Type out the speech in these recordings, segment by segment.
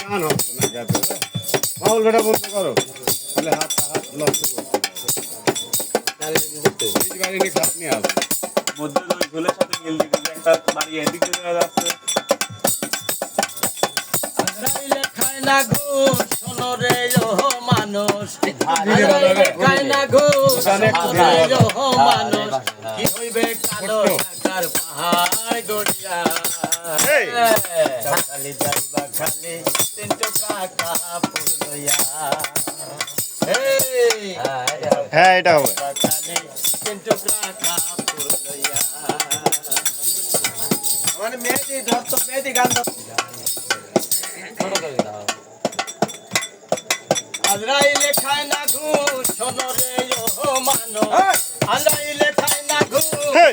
গান হচ্ছে না গেছে বাউল বেটা বলতে পারো তাহলে হাত হাত নষ্ট করতে বাড়ি নিয়ে খাটনি আছে মধ্যে ওই ঝোলের সাথে মিল দিকে একটা বাড়ি এদিক চলে যাচ্ছে খায়না গো শোনো রে ও মানুষ খায়না গো শোনো রে ও মানুষ কি হইবে কালো টাকার পাহাড় গড়িয়া? সকালে যাইবা খালে তিনটো কাকা পুরলইয়া হ্যাঁ এটা হবে না ঘুষ সোনরে ও মানো। হ্যাঁ। আজরাইলে না ঘুষ। হ্যাঁ।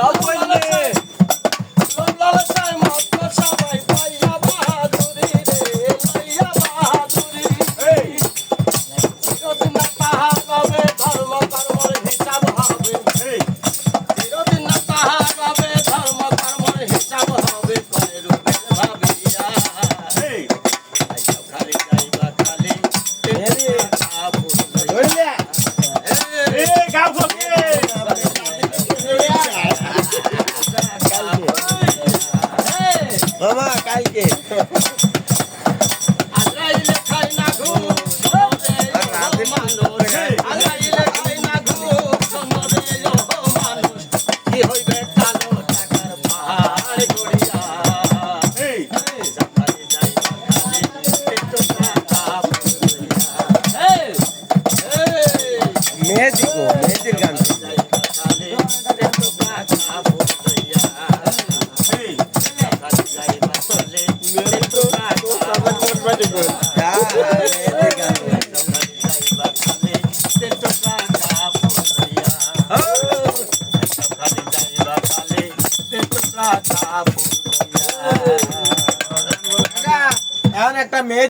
Laut! Yeah. মেয়ে